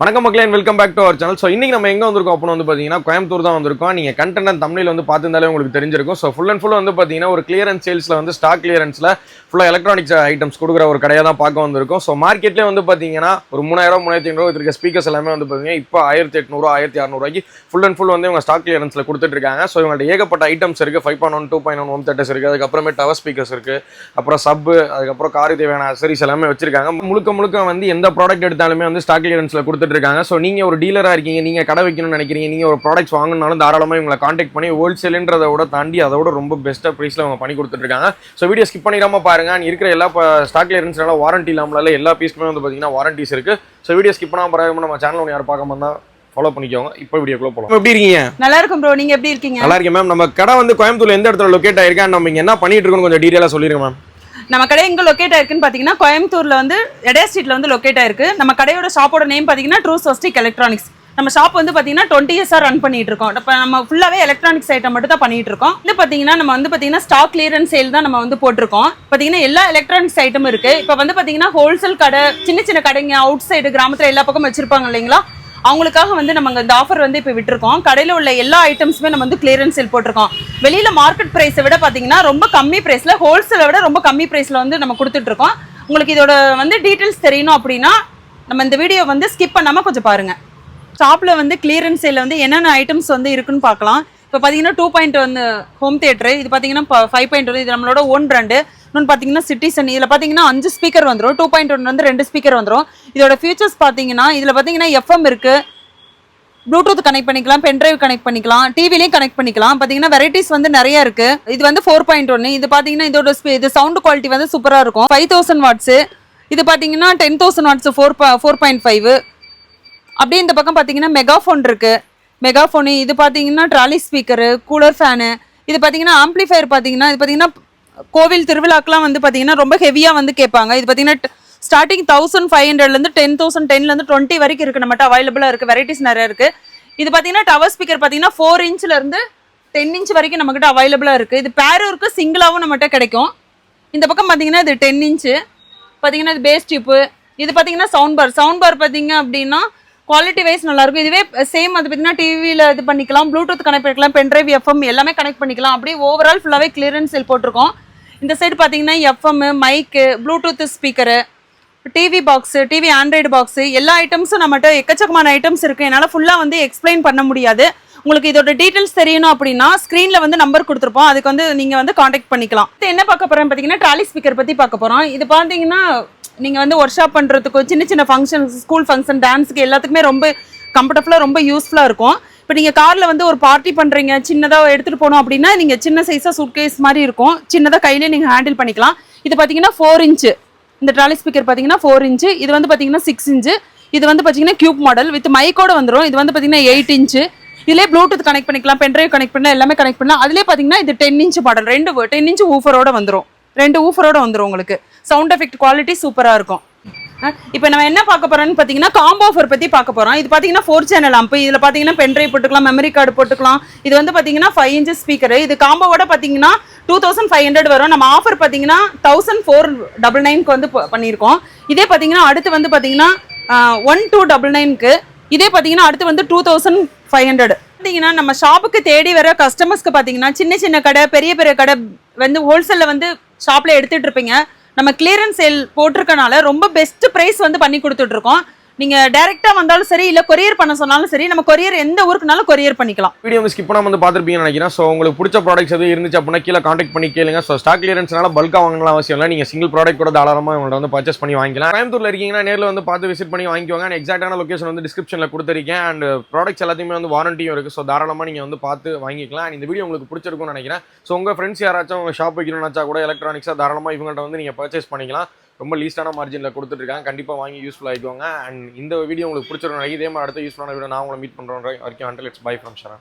வணக்கம் மக்களே welcome back to our channel so இன்னைக்கு நம்ம எங்கே வந்திருக்கோம் அப்படின்னு வந்து பார்த்தீங்கன்னா கோயம்புத்தூர் தான் வந்திருக்கோம். நீங்கள் கண்டென்ட் தமிழில் வந்து பார்த்துருந்தாலே உங்களுக்கு தெரிஞ்சிருக்கும். ஸோ ஃபுல் அண்ட் ஃபுல் வந்து பார்த்தீங்கன்னா ஒரு கிளியரன்ஸ் சேல்ஸில் வந்து ஸ்டாக் கிளியரன்ஸில் ஃபுல்லாக எலக்ட்ரானிக்ஸ் ஐட்டம்ஸ் கொடுக்குற ஒரு கடையை தான் பார்க்க வந்திருக்கும். ஸோ மார்க்கெட்லேயே வந்து பார்த்தீங்கன்னா ஒரு மூணாயிரம் மூணாயிரத்தி ஐநூறு இருக்க ஸ்பீக்கர்ஸ் எல்லாமே வந்து பார்த்தீங்கன்னா இப்போ ஆயிரத்தி எட்நூறு ஆயிரத்தி அறநூறுவாய்க்கு ஃபுல் அண்ட் ஃபுல் வந்து இவங்க ஸ்டாக் கிளியரன்ஸில் கொடுத்துட்ருக்காங்க ஸோ இவங்கள்ட்ட ஏகப்பட்ட ஐட்டம்ஸ் இருக்குது five point one two point one one theatres இருக்குது அதுக்கப்புறமே டவர் ஸ்பீக்கர்ஸ் இருக்குது அப்புறம் சப்பு அதுக்கப்புறம் காருக்கு தேவையான அசரிஸ் எல்லாமே வச்சிருக்காங்க. முழுக்க முழுக்க வந்து எந்த ப்ராடக்ட் எடுத்தாலுமே வந்து ஸ்டாக் கிளியரன்ஸ்ல கொடுத்துட்டு இருக்காங்க ஸோ நீங்க ஒரு டீலரா இருக்கீங்க நீங்க கடை வைக்கணும்னு நினைக்கிறீங்க நீங்க ஒரு ப்ராடக்ட்ஸ் வாங்கணும்னாலும் தாராளமாக இவங்களை காண்டாக்ட் பண்ணி ஹோல்சேல்ன்றதை விட தாண்டி அதோட ரொம்ப பெஸ்ட்டாக ப்ரைஸ்ல அவங்க பண்ணி கொடுத்துட்டு இருக்காங்க ஸோ வீடியோ ஸ்கிப் பண்ணிடாம பாருங்க. அண்ட் இருக்கிற எல்லா ஸ்டாக் கிளியரன்ஸ்னால வாரண்டி இல்லாமல எல்லா பீஸ்க்குமே வந்து பார்த்தீங்கன்னா வாரண்டிஸ் இருக்கு. ஸோ வீடியோ ஸ்கிப் பண்ணாம பாருங்க. நம்ம சேனல் ஒன்று யார் பார்க்க தான் ஃபாலோ பண்ணிக்கோங்க. இப்போ வீடியோக்குள்ள போகலாம் எப்படி இருக்கீங்க? நல்லா இருக்கும் ப்ரோ நீங்க எப்படி இருக்கீங்க? நல்லா இருக்கேன் மேம் நம்ம கடை வந்து கோயம்புத்தூர்ல எந்த இடத்துல லொக்கேட் ஆயிருக்கா? நம்ம இங்க என்ன பண்ணிட்டு இருக்கோம் கொஞ்சம் டீடைலா சொல்லிருங்க மேம் நம்ம கடை எங்க லொக்கேட் ஆயிருக்குன்னு பாத்தீங்கன்னா கோயம்புத்தூர்ல வந்து எடே ஸ்ட்ரீட்ல வந்து லொக்கேட் ஆயிருக்கு. நம்ம கடையோட ஷாப்போட நேம் பாத்தீங்கன்னா ட்ரூ சோஸ்டிக் எலக்ட்ரானிக்ஸ் நம்ம ஷாப் வந்து பாத்தீங்கன்னா டுவெண்ட்டி இயர்ஸா ரன் பண்ணிட்டு இருக்கோம். இப்போ நம்ம ஃபுல்லாவே எலக்ட்ரானிக்ஸ் ஐட்டம் மட்டும் தான் பண்ணிட்டு இருக்கோம். இது பாத்தீங்கன்னா நம்ம வந்து பாத்தீங்கன்னா ஸ்டாக் கிளியரன்ஸ் சேல் தான் நம்ம வந்து போட்டிருக்கோம். பாத்தீங்கன்னா எல்லா எலக்ட்ரானிக்ஸ் ஐட்டமும் இருக்கு. இப்போ வந்து பாத்தீங்கன்னா ஹோல்சேல் கடை சின்ன சின்ன கடைங்க அவுட் சைடு கிராமத்துல எல்லா பக்கமும் வச்சிருப்பாங்க இல்லைங்களா? அவங்களுக்காக வந்து நம்ம இந்த ஆஃபர் வந்து இப்போ விட்டுருக்கோம். கடையில் உள்ள எல்லா ஐட்டம்ஸுமே நம்ம வந்து கிளியரன்ஸ் சேல் போட்டிருக்கோம். வெளியில் மார்க்கெட் ப்ரைஸை விட பார்த்தீங்கன்னா ரொம்ப கம்மி ப்ரைஸில் ஹோல்சேலை விட ரொம்ப கம்மி ப்ரைஸில் வந்து நம்ம கொடுத்துட்ருக்கோம். உங்களுக்கு இதோட வந்து டீட்டெயில்ஸ் தெரியணும் அப்படின்னா நம்ம இந்த வீடியோ வந்து ஸ்கிப் பண்ணாமல் கொஞ்சம் பாருங்கள் ஷாப்பில் வந்து கிளியரன்ஸ் சேலில் வந்து என்னென்ன ஐட்டம்ஸ் வந்து இருக்குன்னு பார்க்கலாம். இப்போ பார்த்தீங்கன்னா டூ பாயிண்ட் வந்து ஹோம் தியேட்டர் இது பார்த்தீங்கன்னா ஃபைவ் பாயிண்ட் இது நம்மளோட ஓன் பிராண்டு இன்னொன்று பார்த்தீங்கன்னா சிட்டிசன் இதில் பார்த்தீங்கன்னா அஞ்சு ஸ்பீக்கர் வந்துடும் டூ பாயிண்ட் ஒன் வந்து ரெண்டு ஸ்பீக்கர் வந்துடும் இதோட ஃபியூச்சர்ஸ் பார்த்தீங்கன்னா இதில் பார்த்தீங்கன்னா எஃப்எம் இருக்குது ப்ளூடூத் கனெக்ட் பண்ணிக்கலாம் பென்ட்ரைவ் கனெக்ட் பண்ணிக்கலாம் டிவிலையும் கனெக்ட் பண்ணிக்கலாம். பார்த்தீங்கன்னா வெரைட்டிஸ் வந்து நிறைய இருக்கு. இது வந்து ஃபோர் பாயிண்ட் ஒன்று இது பார்த்தீங்கன்னா இதோட இது சவுண்ட் குவாலிட்டி வந்து சூப்பராக இருக்கும். ஃபைவ் தௌசண்ட் வாட்ஸு இது பார்த்தீங்கன்னா ten thousand watts four four point five அப்படியே இந்த பக்கம் பார்த்தீங்கன்னா மெகாஃபோன் இருக்குது மெகாஃபோனு இது பார்த்தீங்கன்னா ட்ராலி ஸ்பீக்கரு கூலர் ஃபேனு இது பார்த்தீங்கன்னா ஆம்ப்ளிஃபையர் பார்த்தீங்கன்னா இது பார்த்தீங்கன்னா கோவில் திருவிழாக்கெலாம் வந்து பார்த்தீங்கன்னா ரொம்ப ஹெவியாக வந்து கேட்பாங்க. இது பார்த்தீங்கன்னா ஸ்டார்டிங் தௌசண்ட் ஃபைவ் ஹண்ட்ரட்லேருந்து டென் தௌசண்ட் டென்லேருந்து டுவெண்ட்டி வரைக்கும் இருக்குது நம்மகிட்ட அவைலபிளாக இருக்குது வெரைட்டிஸ் நிறையா இருக்குது இது பார்த்தீங்கன்னா டவர் ஸ்பீக்கர் பார்த்தீங்கன்னா ஃபோர் இன்ச்லேருந்து டென் இன்ச் வரைக்கும் நம்மக்கிட்ட அவைலபிளாக இருக்குது இது பேரும் இருக்குது சிங்கிளாகவும் நம்மகிட்ட கிடைக்கும். இந்த பக்கம் பார்த்தீங்கன்னா இது டென் இன்ச்சு பார்த்தீங்கன்னா இது பேஸ் இது பார்த்தீங்கன்னா சவுண்ட் பார் சவுண்ட் பார் பார்த்தீங்க அப்படின்னா குவாலிட்டி வைஸ் நல்லா இருக்கும் இதுவே சேம் அது பார்த்தீங்கன்னா டிவியில் இது பண்ணிக்கலாம் ப்ளூடூத் கனெக்ட் பண்ணிக்கலாம் பென்ட்ரைவ் எஃப்எம் எல்லாமே கனெக்ட் பண்ணிக்கலாம். அப்படியே ஓவரால் ஃபுல்லாகவே கிளியரன்ஸ் செல் போட்டிருக்கோம். இந்த சைடு பார்த்தீங்கன்னா FM mic bluetooth speaker TV box TV Android box எல்லா ஐட்டம்ஸும் நம்மகிட்ட எக்கச்சக்கமான ஐட்டம்ஸ் இருக்குது என்னால் ஃபுல்லாக வந்து எக்ஸ்பிளைன் பண்ண முடியாது. உங்களுக்கு இதோட டீட்டெயில்ஸ் தெரியணும் அப்படின்னா ஸ்க்ரீனில் வந்து நம்பர் கொடுத்துருப்போம். அதுக்கு வந்து நீங்கள் வந்து காண்டாக்ட் பண்ணிக்கலாம். இது என்ன பார்க்க போகிறோம் பார்த்தீங்கன்னா ட்ராலி ஸ்பீக்கர் பற்றி பார்க்க போகிறோம் இது பார்த்தீங்கன்னா நீங்கள் வந்து ஒர்க் ஷாப் பண்ணுறதுக்கோ சின்ன சின்ன ஃபங்க்ஷன்ஸ் ஸ்கூல் ஃபங்க்ஷன் டான்ஸுக்கு எல்லாத்துக்குமே ரொம்ப கம்ஃபர்டபுளாக ரொம்ப யூஸ்ஃபுல்லாக இருக்கும். இப்போ நீங்கள் காரில் வந்து ஒரு பார்ட்டி பண்ணுறீங்க சின்னதாக எடுத்துகிட்டு போகணும் அப்படின்னா நீங்கள் சின்ன சைஸாக சூட்கேஸ் மாதிரி இருக்கும். சின்னதாக கையிலே நீங்கள் ஹேண்டில் பண்ணிக்கலாம். இது பார்த்தீங்கன்னா ஃபோர் இன்ச்சு இந்த ட்ராலி ஸ்பீக்கர் பார்த்தீங்கன்னா ஃபோர் இன்ச்சு இது வந்து பார்த்தீங்கன்னா சிக்ஸ் இன்ச்சு இது வந்து பார்த்தீங்கன்னா கியூப் மாடல் வித் மைக்கோட வந்துடும் இது வந்து பார்த்தீங்கன்னா எயிட் இன்ச்சு இதிலே ப்ளூடூத் கனெக்ட் பண்ணிக்கலாம் பென்ட்ரைவ் கனெக்ட் பண்ணலாம் எல்லாமே கனெக்ட் பண்ணலாம். அதிலே பார்த்தீங்கன்னா இது டென் இன்ச்சு மாடல் ரெண்டு டென் இன்ச் ஊஃபரோட வந்துடும் ரெண்டு ஊஃபரோட வந்துடும் உங்களுக்கு. சவுண்ட் எஃபெக்ட் குவாலிட்டி சூப்பராக இருக்கும். இப்போ நம்ம என்ன பார்க்க போறோம்னு பார்த்தீங்கன்னா காம்போ ஆஃபர் பற்றி பார்க்க போகிறோம் இது பார்த்தீங்கன்னா ஃபோர் சேனல் அம்பு இதில் பார்த்தீங்கன்னா பென்ட்ரைவ் போட்டுக்கலாம் மெமரி கார்டு போட்டுக்கலாம். இது வந்து பார்த்தீங்கன்னா ஃபைவ் இன்ச்சஸ் ஸ்பீக்கர் இது காம்போவோட பார்த்தீங்கன்னா டூ தௌசண்ட் ஃபைவ் ஹண்ட்ரட் வரும். நம்ம ஆஃபர் பார்த்தீங்கன்னா தௌசண்ட் ஃபோர் டபுள் நைனுக்கு வந்து பண்ணியிருக்கோம். இதே பார்த்தீங்கன்னா அடுத்து வந்து பார்த்தீங்கன்னா ஒன் டூ டபுள் நைனுக்கு இதே பார்த்தீங்கன்னா அடுத்து வந்து டூ தௌசண்ட் ஃபைவ் ஹண்ட்ரட் பார்த்தீங்கன்னா நம்ம ஷாப்புக்கு தேடி வர கஸ்டமர்ஸ்க்கு பார்த்தீங்கன்னா சின்ன சின்ன கடை பெரிய பெரிய கடை வந்து ஹோல்சேலில் வந்து ஷாப்பில் எடுத்துகிட்ருப்பீங்க நம்ம கிளியரன்ஸ் சேல் போட்டிருக்கனால ரொம்ப பெஸ்ட் ப்ரைஸ் வந்து பண்ணி கொடுத்துட்ருக்கோம் நீங்க டைரக்டா வந்தாலும் சரி இல்ல கொரியர் பண்ண சொன்னாலும் சரி நம்ம கொரியர் எந்த ஊருக்குனாலும் கொரியர் பண்ணிக்கலாம். வீடியோ வந்து ஸ்கிப் பண்ணாம வந்து பாத்துருப்பீங்கன்னு நினைக்கிறேன். ஸோ உங்களுக்கு பிடிச்ச ப்ராடக்ட்ஸ் எதுவும் இருந்துச்சு அப்படின்னா கீழே காண்டாக்ட் பண்ணி கேளுங்க. ஸோ ஸ்டாக் கிளியரன்ஸ்னால பல்காக வாங்கலாம் அவசியம் இல்லை. நீங்கள் சிங்கிள் ப்ராடக்ட் கூட தாராளமாக உங்களோட வந்து பர்ச்சேஸ் பண்ணி வாங்கிக்கலாம். கோயம்புத்தூர்ல இருக்கீங்கன்னா நேரில் வந்து பார்த்து விசிட் பண்ணி வாங்கிக்கோங்க. நான் எக்ஸாக்டான லொக்கேஷன் வந்து டிஸ்கிரிப்ஷனில் கொடுத்துருக்கேன். அண்ட் ப்ராடக்ட்ஸ் எல்லாத்தையுமே வந்து வாரண்டியும் இருக்குது ஸோ தாராளமாக நீங்கள் வந்து பார்த்து வாங்கிக்கலாம். அண்ட் இந்த வீடியோ உங்களுக்கு பிடிச்சிருக்கும்னு நினைக்கிறேன். ஸோ உங்கள் ஃப்ரெண்ட்ஸ் யாராச்சும் உங்கள் ஷாப் வைக்கணும்னு நினச்சா கூட எலக்ட்ரானிக்ஸாக தாராளமாக இவங்கள்ட்ட வந்து நீங்கள் பர்ச்சேஸ் பண்ணிக்கலாம். ரொம்ப லீஸ்டான மார்ஜினில் கொடுத்துட்ருக்காங்க கண்டிப்பாக வாங்கி யூஸ்ஃபுல் ஆகிக்கோங்க அண்ட் இந்த வீடியோ உங்களுக்கு பிடிச்சிருந்தாலும் இதே மாதிரி அடுத்த யூஸ்ஃபுல்லான வீடியோ நான் உங்களை மீட் பண்ணுறோம் வரைக்கும். Until it's bye from Shara